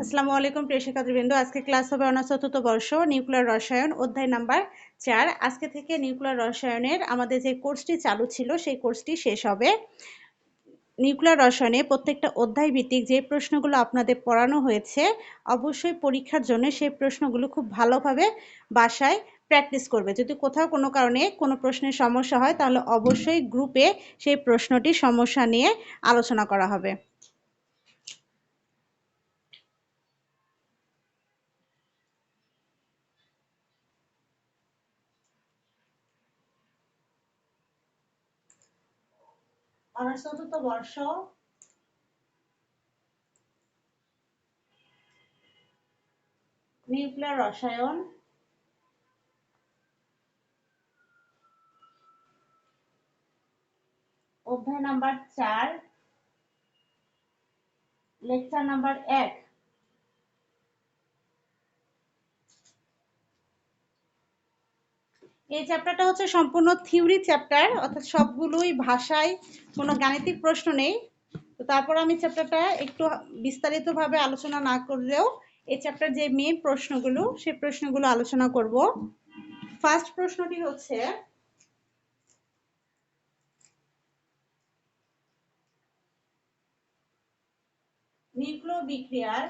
আসসালামু আলাইকুম প্রিয় শিক্ষার্থীবৃন্দ। আজকে ক্লাস হবে বর্ষ, নিউক্লিয়ার রসায়ন, অধ্যায় নাম্বার চার। আজকে থেকে নিউক্লিয়ার রসায়নের আমাদের যে কোর্সটি চালু ছিল, সেই কোর্সটি শেষ হবে। নিউক্লিয়ার রসায়নে প্রত্যেকটা অধ্যায় ভিত্তিক যে প্রশ্নগুলো আপনাদের পড়ানো হয়েছে, অবশ্যই পরীক্ষার জন্য সেই প্রশ্নগুলো খুব ভালোভাবে বাসায় প্র্যাকটিস করবে। যদি কোথাও কোনো কারণে কোনো প্রশ্নের সমস্যা হয়, তাহলে অবশ্যই গ্রুপে সেই প্রশ্নটি সমস্যা নিয়ে আলোচনা করা হবে। অনার্স চতুর্থ বর্ষ। নিউক্লিয়ার রসায়ন। অধ্যায় নাম্বার চার। লেকচার নাম্বার এক। এই চ্যাপ্টারটা হচ্ছে সম্পূর্ণ থিওরি চ্যাপ্টার অর্থাৎ সবগুলোই ভাষায় কোনো গাণিতিক প্রশ্ন নেই। তো তারপর আমি চ্যাপ্টারটা একটু বিস্তারিতভাবে আলোচনা না করলেও এই চ্যাপ্টার যে মেন প্রশ্নগুলো, সেই প্রশ্নগুলো আলোচনা করব। ফার্স্ট প্রশ্নটি হচ্ছে, নিউক্লিয় বিক্রিয়ার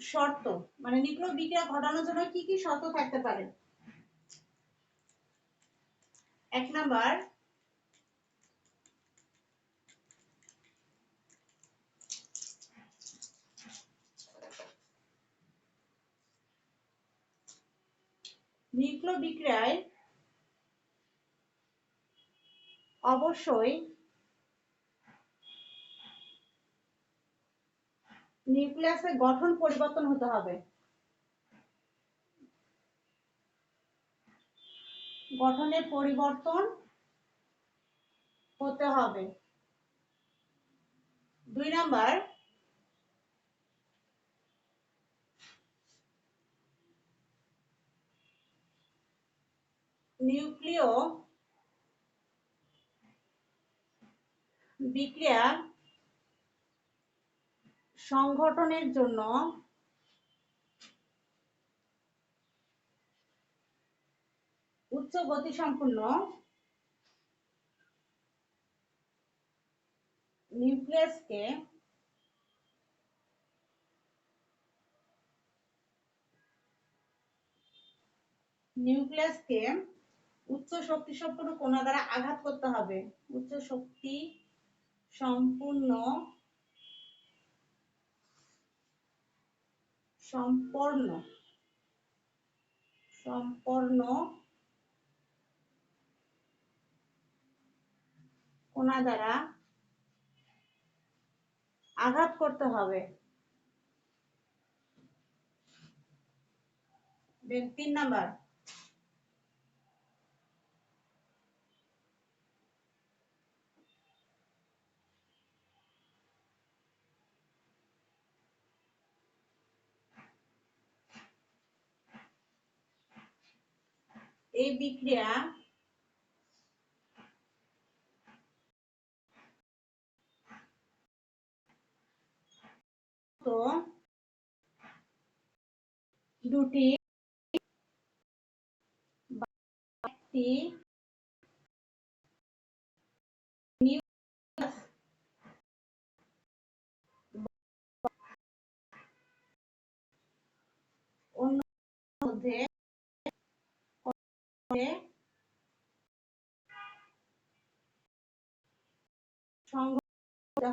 শর্ত। মানে নিউক্লিয় বিক্রিয়া ঘটানোর জন্য কি কি শর্ত থাকতে পারে? এক নাম্বার নিউক্লিয় বিক্রিয়ায় অবশ্যই নিউক্লিয়াসের গঠন পরিবর্তন হতে হবে। গঠনের পরিবর্তন হতে হবে। দুই নাম্বার নিউক্লিয় বিক্রিয়া সংগঠনের জন্য উচ্চ সম্পন্ন নিউক্লিয়াসকে নিউক্লিয়াসকে উচ্চ শক্তি সম্পন্ন কোনা দ্বারা আঘাত করতে হবে। উচ্চ শক্তি সম্পূর্ণ সম্পন্ন সম্পূর্ণ কোনা দ্বারা আঘাত করতে হবে। তিন নাম্বার। এই বিক্রিয়া তো দুটি একটি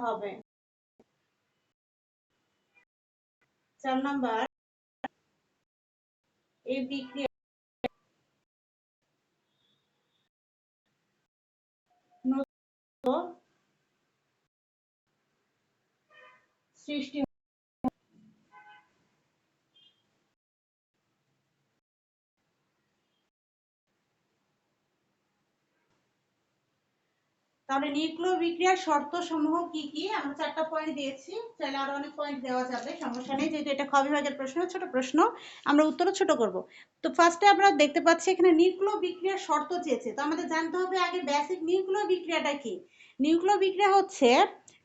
হবে। চার নাম্বার এই বিক্রিয়া সৃষ্টি তাহলে নিউক্লিয় বিক্রিয়ার শর্ত সমূহ কি কি? আমরা চারটা পয়েন্ট দিয়েছি। চাইলে আরও অনেক পয়েন্ট দেওয়া যাবে, সমস্যা নেই। যেহেতু এটা খ বিভাগের প্রশ্ন, ছোট প্রশ্ন, আমরা উত্তরও ছোট করব। তো ফার্স্টে আমরা দেখতে পাচ্ছি এখানে নিউক্লিয় বিক্রিয়ার শর্ত চেয়েছে। তো আমাদের জানতে হবে আগে বেসিক নিউক্লিয় বিক্রিয়াটা কি? নিউক্লিয় বিক্রিয়া হচ্ছে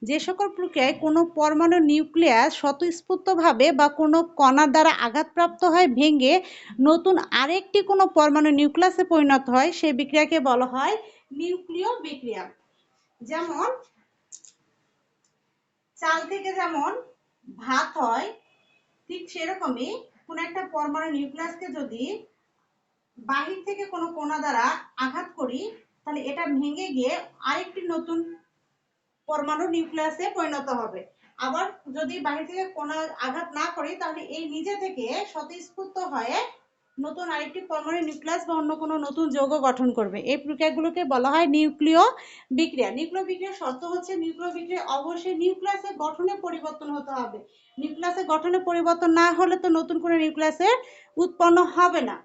যে সকল প্রক্রিয়ায় কোনো পরমাণু নিউক্লিয়াস স্বতঃস্ফূর্তভাবে বা কোনো কণার দ্বারা আঘাতপ্রাপ্ত হয়, ভেঙে নতুন আরেকটি কোনো পরমাণু নিউক্লিয়াসে পরিণত হয়, সেই বিক্রিয়াকে বলা হয় নিউক্লিয় বিক্রিয়া যেমন, চাল থেকে যেমন ভাত হয়, ঠিক সেরকমই কোন একটা পরমাণু নিউক্লিয়াসকে যদি বাহির থেকে কোনো কোনা দ্বারা আঘাত করি, তাহলে এটা ভেঙে গিয়ে আরেকটি নতুন পরমাণু নিউক্লিয়াসে পরিণত হবে। আবার যদি বাহির থেকে কোনো আঘাত না করি, তাহলে এই নিজে থেকে স্বতঃস্ফূর্ত হয়ে নতুন আরেকটি পরমাণু নিউক্লিয়াস বা অন্য কোনো নতুন যৌগ গঠন করবে। এই প্রক্রিয়াগুলোকে বলা হয় নিউক্লিয় বিক্রিয়া নিউক্লিয় বিক্রিয়ার শর্ত হচ্ছে নিউক্লিয় বিক্রিয়া অবশ্যই নিউক্লিয়াসের গঠনে পরিবর্তন হতে হবে। নিউক্লিয়াসের গঠনে পরিবর্তন না হলে তো নতুন কোনো নিউক্লিয়াসের উৎপন্ন হবে না।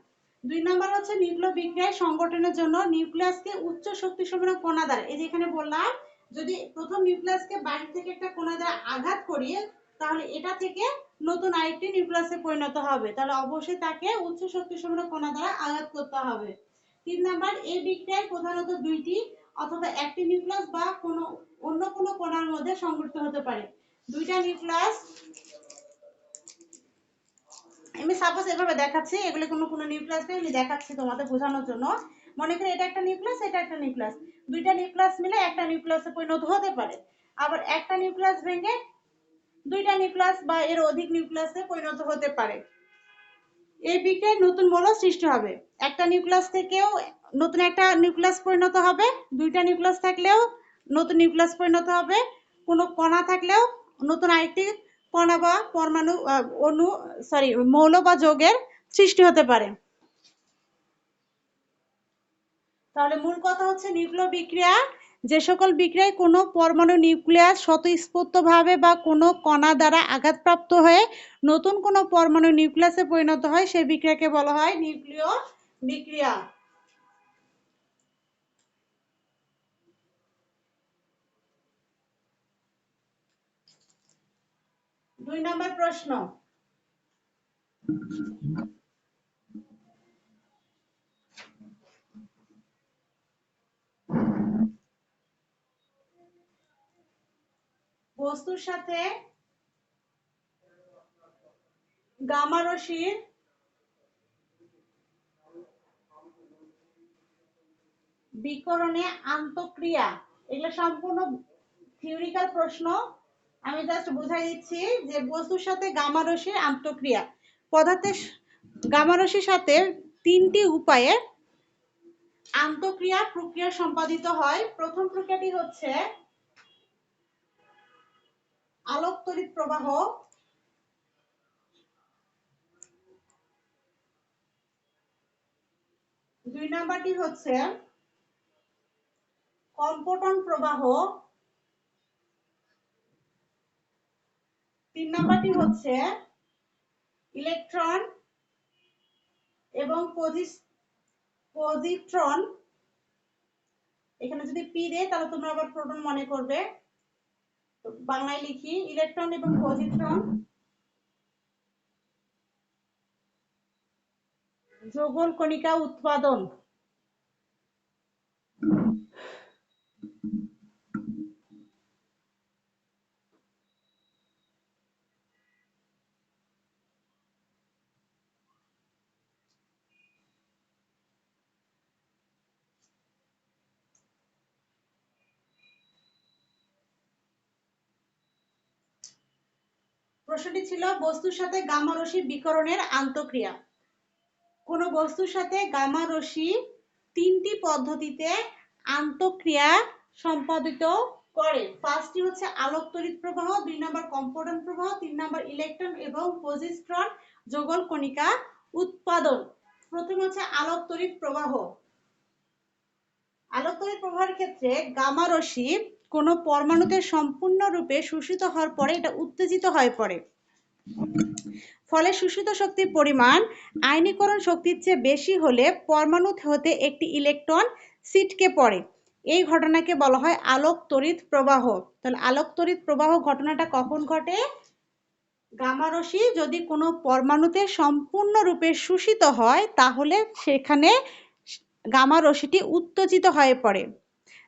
দুই নম্বর হচ্ছে নিউক্লিয় বিক্রিয়ায় সংগঠনের জন্য নিউক্লিয়াসকে উচ্চ শক্তি সম্পন্ন কণা দ্বারা, এই যেখানে বললাম, যদি প্রথম নিউক্লিয়াসকে বাইরে থেকে একটা কোণা দ্বারা আঘাত করি তাহলে এটা থেকে নতুন আরেকটি নিউক্লিয়াসে পরিণত হবে। তাহলে অবশ্যই তাকে উচ্চ শক্তি সম্পন্ন কণা দ্বারা আঘাত করতে হবে। তিন নাম্বার এই বিক্রিয়ায় প্রধানত দুইটি অথবা একটি নিউক্লিয়াস বা কোনো, অন্য কোনো কণার মধ্যে সংঘটিত হতে পারে। দুইটা নিউক্লিয়াস, আমি সাপোজ এভাবে দেখাচ্ছি, এগুলো কোনো কোনো নিউক্লিয়াস নেই আমি দেখাচ্ছি তোমাদের বোঝানোর জন্য। মনে করি এটা একটা নিউক্লিয়াস, এটা একটা নিউক্লিয়াস। দুইটা নিউক্লিয়াস মিলে একটা নিউক্লিয়াসে পরিণত হতে পারে। আবার একটা নিউক্লিয়াস ভেঙে দুইটা নিউক্লিয়াস বা এর অধিক নিউক্লিয়াসে পরিণত হতে পারে। এই বিক্রিয়ায় নতুন মৌল সৃষ্টি হবে। একটা নিউক্লিয়াস থেকেও নতুন একটা নিউক্লিয়াস পরিণত হবে, দুইটা নিউক্লিয়াস থাকলেও নতুন নিউক্লিয়াস পরিণত হবে, কোনো কণা থাকলেও নতুন আরেকটি কণা বা পরমাণু অণু সরি মৌল বা যৌগের সৃষ্টি হতে পারে। তাহলে মূল কথা হচ্ছে নিউক্লিয় বিক্রিয়া যে সকল বিক্রিয়ায় কোনো পরমাণু নিউক্লিয়াস স্বতঃস্ফূর্তভাবে বা কোনো কণা দ্বারা আঘাতপ্রাপ্ত হয়ে নতুন কোনো পরমাণু নিউক্লিয়াসে পরিণত হয়, সেই বিক্রিয়াকে বলা হয় নিউক্লিয় বিক্রিয়া দুই নম্বর প্রশ্ন। বস্তুর সাথে গামা বিকরণে আন্তঃক্রিয়া। এগুলো সম্পূর্ণ থিওরিক্যাল প্রশ্ন। আমি জাস্ট বুঝাই দিচ্ছি যে বস্তুর সাথে গামা আন্তঃক্রিয়া। পদার্থের গামা রশ্মির সাথে তিনটি উপায়ে আন্তঃক্রিয়া প্রক্রিয়া সম্পাদিত হয়। প্রথম প্রক্রিয়াটি হচ্ছে আলোক তড়িৎ প্রবাহ দুই নাম্বারটি হচ্ছে কম্পটন প্রবাহ। তিন নাম্বারটি হচ্ছে ইলেকট্রন এবং পজিট্রন। এখানে যদি পি দেয়, তাহলে তোমরা আবার প্রোটন মনে করবে। বাংলায় লিখি ইলেকট্রন এবং পজিট্রন যোগল কণিকা উৎপাদন। প্রশ্নটি ছিল, বস্তুর সাথে গামা রশ্মি বিকরণের আন্তঃক্রিয়া। কোন বস্তুর সাথে গামা রশ্মি তিনটি পদ্ধতিতে আন্তঃক্রিয়া সম্পাদিত করে। ফার্স্টটি হচ্ছে আলোক তড়িৎ প্রবাহ, দুই নম্বর কম্পোডন প্রবাহ, তিন নম্বর ইলেকট্রন এবং পজিস্ট্রন যোগল কণিকা উৎপাদন। প্রথম হচ্ছে আলোক তড়িৎ প্রবাহ। আলোক তড়িৎ প্রবাহের ক্ষেত্রে গামা রশ্মি কোনো পরমাণুতে সম্পূর্ণরূপে শোষিত হওয়ার পরে এটা উত্তেজিত হয়ে পড়ে। ফলে শোষিত শক্তির পরিমাণ আয়নীকরণ শক্তির চেয়ে বেশি হলে পরমাণু হতে একটি ইলেকট্রন সিটকে পড়ে। এই ঘটনাকে বলা হয় আলোক তড়িৎ প্রবাহ। তাহলে আলোক তড়িৎ প্রবাহ ঘটনাটা কখন ঘটে? গামা রশ্মি যদি কোনো পরমাণুতে সম্পূর্ণরূপে শোষিত হয়, তাহলে সেখানে গামা রশ্মিটি উত্তেজিত হয়ে পড়ে।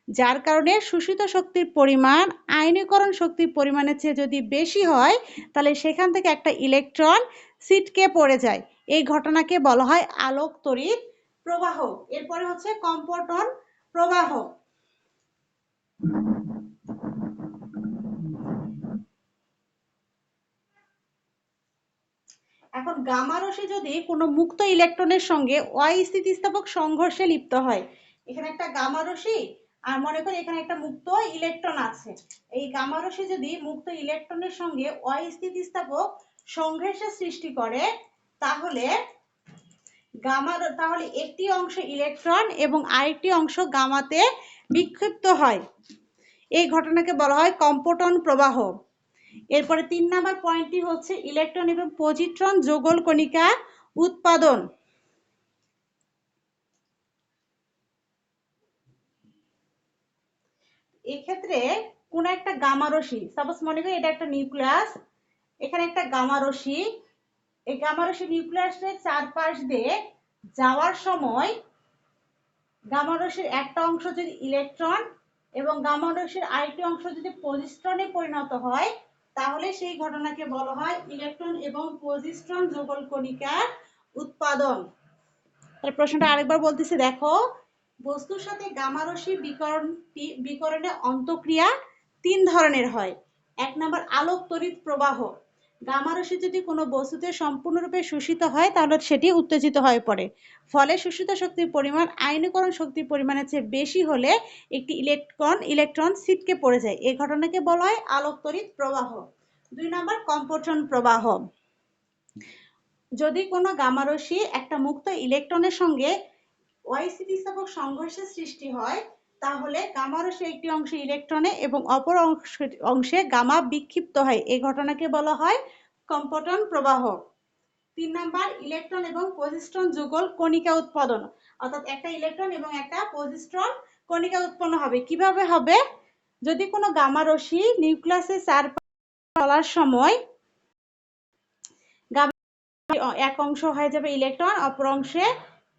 যার কারণে শোষিত শক্তির পরিমাণ আয়নীকরণ শক্তির পরিমাণের চেয়ে যদি বেশি হয়, তাহলে সেখান থেকে একটা ইলেকট্রন সিটকে পড়ে যায়। এই ঘটনাকে বলা হয় আলোক তড়িৎ প্রবাহ। এরপরে হচ্ছে কম্পটন প্রবাহ। এখন গামা রশ্মি যদি কোনো মুক্ত ইলেকট্রনের সঙ্গে অস্থিতিস্থাপক সংঘর্ষে লিপ্ত হয়, এখানে একটা গামা রশ্মি আর মনে করি এখানে একটা মুক্ত ইলেকট্রন আছে। এই গামা রশ্মি যদি মুক্ত ইলেকট্রনের সঙ্গে অস্থিতিস্থাপক সংঘর্ষের সৃষ্টি করে, তাহলে গামা, তাহলে একটি অংশ ইলেকট্রন এবং আরেকটি অংশ গামাতে বিক্ষিপ্ত হয়। এই ঘটনাকে বলা হয় কম্পটন প্রবাহ। এরপরে তিন নাম্বার পয়েন্টটি হচ্ছে ইলেকট্রন এবং পজিট্রন যোগল কণিকা উৎপাদন। এক্ষেত্রে কোন একটা গামা রশ্মি সাপোজ মনে করি এটা একটা নিউক্লিয়াস এখানে একটা গামা রশ্মি, এই গামা রশ্মি নিউক্লিয়াসের চারপাশ দিয়ে যাওয়ার সময় গামা রশ্মির একটা অংশ যদি ইলেকট্রন এবং গামা রশ্মির আরেকটি অংশ যদি পজিস্ট্রনে পরিণত হয়, তাহলে সেই ঘটনাকে বলা হয় ইলেকট্রন এবং পজিস্ট্রন যুগল কণিকার উৎপাদন। প্রশ্নটা আরেকবার বলতেছি, দেখো বস্তুর সাথে গামা রশ্মি বিকরণ অন্তক্রিয়া তিন ধরনের হয়। এক নম্বর আলোক তড়িৎ প্রবাহ। গামা রশ্মি যদি কোনো বস্তুতে সম্পূর্ণরূপে শোষিত হয়, তাহলে সেটি উত্তেজিত হয়ে পড়ে। ফলে শোষিত শক্তির পরিমাণ আয়নীকরণ শক্তির পরিমাণের চেয়ে বেশি হলে একটি ইলেকট্রন ইলেকট্রন সিটকে পড়ে যায়। এই ঘটনাকে বলা হয় আলোক তড়িৎ প্রবাহ। দুই নম্বর কম্পটন প্রবাহ। যদি কোনো গামা রশ্মি একটা মুক্ত ইলেকট্রনের সঙ্গে অস্থিতিস্থাপক সংঘর্ষের সৃষ্টি হয়, তাহলে গামা রশ্মি একটি অংশে ইলেকট্রনে এবং অপর অংশে গামা বিক্ষিপ্ত হয়। এই ঘটনাকে বলা হয় কম্পটন প্রবাহ। তিন নাম্বার ইলেকট্রন এবং পজিস্ট্রন যুগল কণিকা উৎপাদন। অর্থাৎ একটা ইলেকট্রন এবং একটা পজিস্ট্রন কণিকা উৎপন্ন হবে। কীভাবে হবে? যদি কোনো গামা রশ্মি নিউক্লিয়াসের চলার সময় গামা এক অংশ হয়ে যাবে ইলেকট্রন অপর অংশে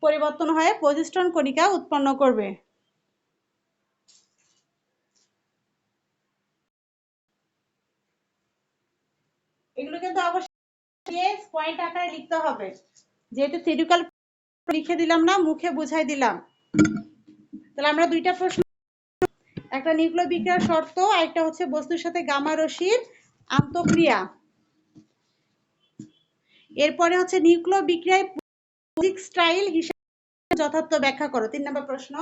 পরিবর্তন হয়ে পজিস্ট্রন কণিকা উৎপন্ন করবে। এগুলো কিন্তু অবশ্যই পয়েন্ট আকারে লিখতে হবে। যেহেতু থিওরিক্যাল লিখে দিলাম না, মুখে বুঝাই দিলাম। তাহলে আমরা দুইটা প্রশ্ন একটা নিউক্লিয় বিক্রিয়ার শর্ত আর একটা হচ্ছে বস্তুর সাথে গামা রশ্মির আন্তঃক্রিয়া। এরপরে হচ্ছে নিউক্লিয় বিক্রিয়ায় স্টাইল হিসাবে যথার্থ ব্যাখ্যা করো। তিন নম্বর প্রশ্ন।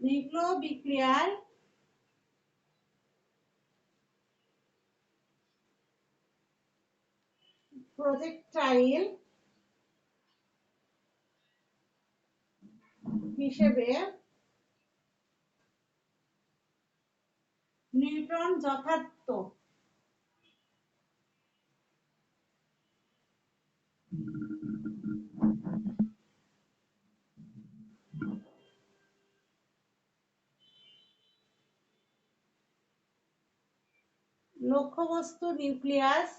নিউক্লিয় বিক্রিয়ার প্রজেক্টাইল হিসেবে নিউট্রন যথার্থ। লক্ষ্যবস্তু নিউক্লিয়াস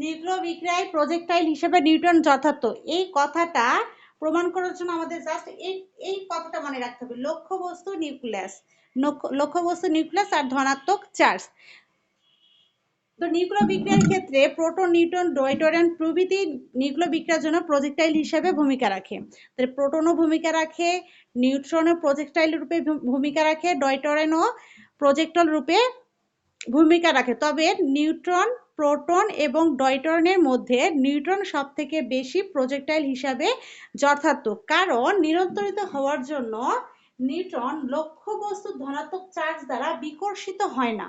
নিউক্লিয় বিক্রিয়ায় প্রজেক্টাইল হিসেবে নিউটন যথার্থ। এই কথাটা প্রমাণ করার জন্য আমাদের জাস্ট এই এই কথাটা মনে রাখতে হবে। লক্ষ্যবস্তু নিউক্লিয়াস। লক্ষ্যবস্তু নিউক্লিয়াস আর ধনাত্মক চার্জ। তো নিউক্লিয় বিক্রিয়ার ক্ষেত্রে প্রোটন, নিউটন, ডয়টরিয়ান প্রভৃতি নিউক্লিয় বিক্রিয়ার জন্য প্রজেক্টাইল হিসেবে ভূমিকা রাখে। তাহলে প্রোটনও ভূমিকা রাখে, নিউট্রনও প্রজেক্টাইল রূপে ভূমিকা রাখে, ডয়টরিয়ানও প্রজেক্টল রূপে ভূমিকা রাখে। তবে নিউট্রন প্রোটন এবং ডয়টনের মধ্যে নিউট্রন সব থেকে বেশি প্রজেক্টাইল হিসাবে যথার্থ। কারণ নিরন্তরিত হওয়ার জন্য নিউট্রন লক্ষ্যবস্তু ধনাত্মক চার্জ দ্বারা বিকর্ষিত হয় না।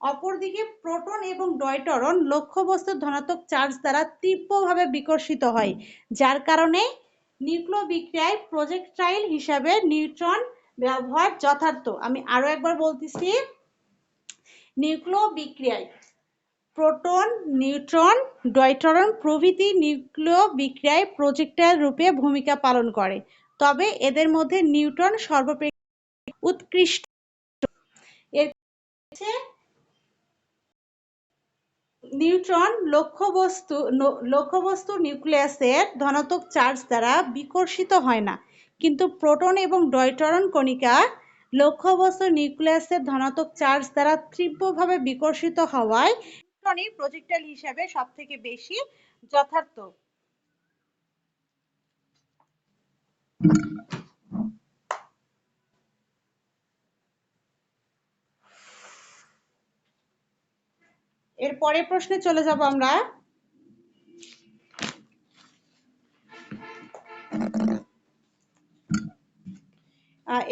অপরদিকে প্রোটন এবং ডয়টরন লক্ষ্যবস্তুর ধনাত্মক চার্জ দ্বারা তীব্রভাবে বিকর্ষিত হয়, যার কারণে নিউক্লিয় বিক্রিয়ায় প্রজেক্টাইল হিসাবে নিউট্রন ব্যবহার যথার্থ। আমি আরও একবার বলতেছি নিউক্লিয় বিক্রিয়ায় প্রোটন, নিউট্রন, ডয়টরন প্রভৃতি নিউক্লিয় বিক্রিয়ায় প্রজেক্টাইল রূপে ভূমিকা পালন করে। তবে এদের মধ্যে নিউট্রন সর্বপ্রেক্ষী উৎকৃষ্ট। এর নিউট্রন লক্ষ্যবস্তু লক্ষ্যবস্তু নিউক্লিয়াসের ধনাত্মক চার্জ দ্বারা বিকর্ষিত হয় না। কিন্তু প্রোটন এবং ডয়টরন কণিকা লক্ষ্যবস্তু নিউক্লিয়াসের ধনাত্মক চার্জ দ্বারা তীব্রভাবে বিকর্ষিত হওয়ায় নিউট্রনই প্রজেক্টাইল হিসাবে সবথেকে বেশি যথার্থ। এর পরের প্রশ্নে চলে যাব আমরা।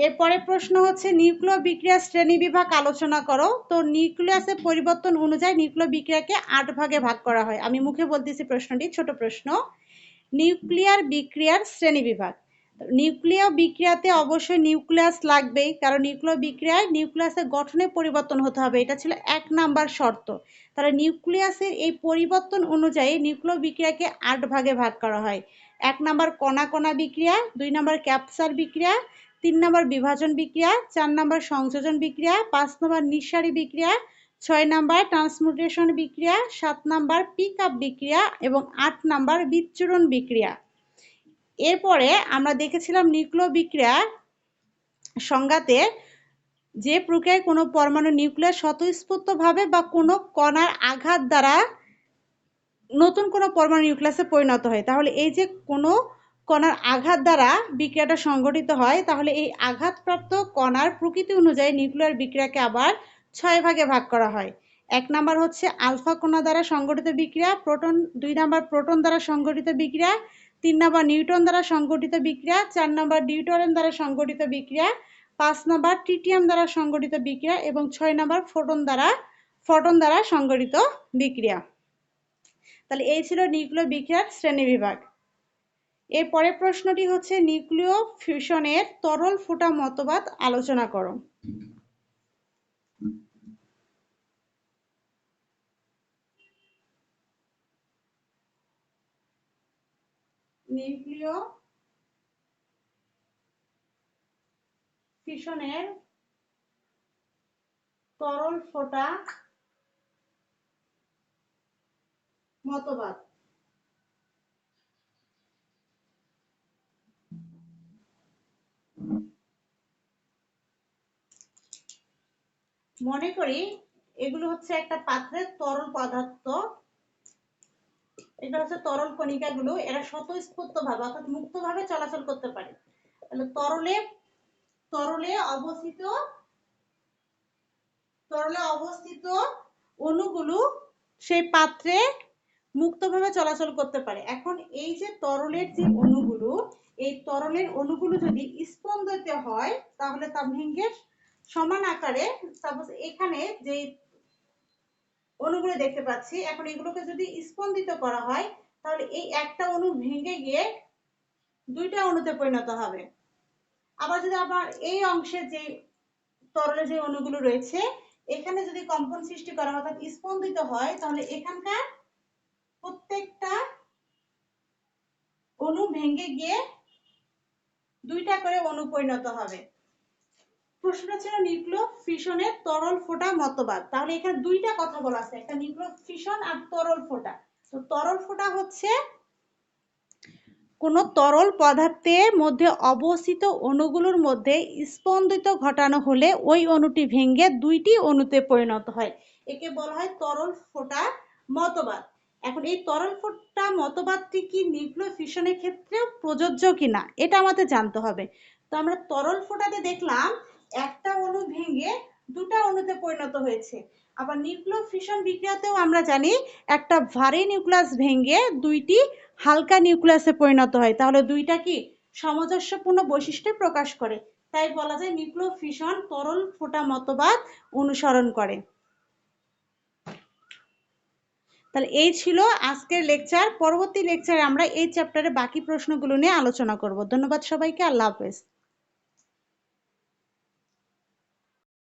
এর পরের প্রশ্ন হচ্ছে নিউক্লিয় বিক্রিয়া শ্রেণি বিভাগ আলোচনা করো। তো নিউক্লিয়াসের পরিবর্তন অনুযায়ী নিউক্লিয় বিক্রিয়াকে আট ভাগে ভাগ করা হয়। আমি মুখে বলতেছি প্রশ্নটি, ছোট প্রশ্ন। নিউক্লিয়ার বিক্রিয়ার শ্রেণি বিভাগ নিউক্লিয় বিক্রিয়াতে অবশ্যই নিউক্লিয়াস লাগবেই, কারণ নিউক্লিয় বিক্রিয়ায় নিউক্লিয়াসের গঠনে পরিবর্তন হতে হবে। এটা ছিল এক নাম্বার শর্ত। তাহলে নিউক্লিয়াসের এই পরিবর্তন অনুযায়ী নিউক্লিয় বিক্রিয়াকে আট ভাগে ভাগ করা হয়। এক নাম্বার কণা কণা বিক্রিয়া, দুই নাম্বার ক্যাপসার বিক্রিয়া তিন নাম্বার বিভাজন বিক্রিয়া, চার নাম্বার সংযোজন বিক্রিয়া, পাঁচ নাম্বার নিঃসারী বিক্রিয়া, ছয় নাম্বার ট্রান্সমুটেশন বিক্রিয়া, সাত নাম্বার পিক আপ বিক্রিয়া এবং আট নাম্বার বিচ্চুরণ বিক্রিয়া। এরপরে আমরা দেখেছিলাম নিউক্লিয় বিক্রিয়া সংজ্ঞাতে যে প্রক্রিয়ায় কোনো পরমাণু নিউক্লিয়াস স্বতঃস্ফূর্তভাবে বা কোনো কণার আঘাত দ্বারা নতুন কোনো পরমাণু নিউক্লিয়াসে পরিণত হয়, তাহলে এই যে কোনো কণার আঘাত দ্বারা বিক্রিয়াটা সংঘটিত হয়, তাহলে এই আঘাতপ্রাপ্ত কণার প্রকৃতি অনুযায়ী নিউক্লিয়ার বিক্রিয়াকে আবার ছয় ভাগে ভাগ করা হয়। এক নাম্বার হচ্ছে আলফা কণা দ্বারা সংগঠিত বিক্রিয়া, প্রোটন, দুই নাম্বার প্রোটন দ্বারা সংগঠিত বিক্রিয়া, তিন নম্বর নিউটন দ্বারা সংগঠিত বিক্রিয়া, চার নম্বর ডিউটোরিয়াম দ্বারা সংগঠিত বিক্রিয়া, পাঁচ নাম্বার টিটিয়াম দ্বারা সংগঠিত বিক্রিয়া এবং ছয় নাম্বার ফোটন দ্বারা ফোটন দ্বারা সংগঠিত বিক্রিয়া। তাহলে এই ছিল নিউক্লিয় বিক্রিয়ার শ্রেণি বিভাগ। এর পরের প্রশ্নটি হচ্ছে, নিউক্লিয় ফিউশনের তরল ফোটা মতবাদ আলোচনা করো। নিউক্লিয় ফিশনের তরল ফোটা মতবাদ। মনে করি এগুলো হচ্ছে একটা পাত্রের তরল পদার্থ। এটা হচ্ছে তরল কণিকাগুলো, এরা স্বতঃস্ফূর্ত ভাবে অর্থাৎ মুক্ত ভাবে চলাচল করতে পারে। তাহলে তরলে তরলে অবস্থিত তরলে অবস্থিত অণুগুলো সেই পাত্রে মুক্তভাবে চলাচল করতে পারে। এখন এই যে তরলের যে অণুগুলো এই তরলের অণুগুলো যদি স্পন্দিত হয়, তাহলে তা সমান আকারে সাপোজ এখানে যে অণুগুলো দেখতে পাচ্ছি, এখন এগুলোকে যদি স্পন্দিত করা হয়, তাহলে এই একটা অণু ভেঙে গিয়ে দুইটা অণুতে পরিণত হবে। আবার যদি আবার এই অংশে যে তরলে যে অণুগুলো রয়েছে, এখানে যদি কম্পন সৃষ্টি করা হয় অর্থাৎ স্পন্দিত হয়, তাহলে এখানকার প্রত্যেকটা অণু ভেঙে গিয়ে দুইটা করে অণু পরিণত হবে। প্রশ্নটা ছিল নিউক্লিয় ফিশনের তরল ফোটা মতবাদ। তাহলে এখানে দুইটা কথা বলা আছে, একটা নিউক্লিয় ফিশন আর তরল ফোটা। তো তরল ফোটা হচ্ছে কোন তরল পদার্থের মধ্যে অবস্থিত অণুগুলোর মধ্যে স্পন্দিত ঘটানো হলে ওই অণুটি ভেঙে দুইটি অণুতে পরিণত হয়। একে বলা হয় তরল ফোটা মতবাদ। এখন এই তরল ফোটা মতবাদটি কি নিউক্লিয় ফিশনের ক্ষেত্রেও প্রযোজ্য কিনা, এটা আমাদের জানতে হবে। তো আমরা তরল ফোটাতে দেখলাম, একটা অণু ভেঙে দুটা অণুতে পরিণত হয়েছে। আবার নিউক্লিয় ফিশন বিক্রিয়াতেও আমরা জানি, একটা ভারী নিউক্লিয়াস ভেঙে দুইটি হালকা নিউক্লিয়াসে পরিণত হয়। তাহলে দুইটা কি সামঞ্জস্যপূর্ণ বৈশিষ্ট্য প্রকাশ করে? তাই বলা যায় নিউক্লিয় ফিশন তরল ফোটা মতবাদ অনুসরণ করে। তাহলে এই ছিল আজকের লেকচার পরবর্তী লেকচারে আমরা এই চ্যাপ্টারে বাকি প্রশ্নগুলো নিয়ে আলোচনা করব। ধন্যবাদ সবাইকে। আল্লাহ হাফেজ।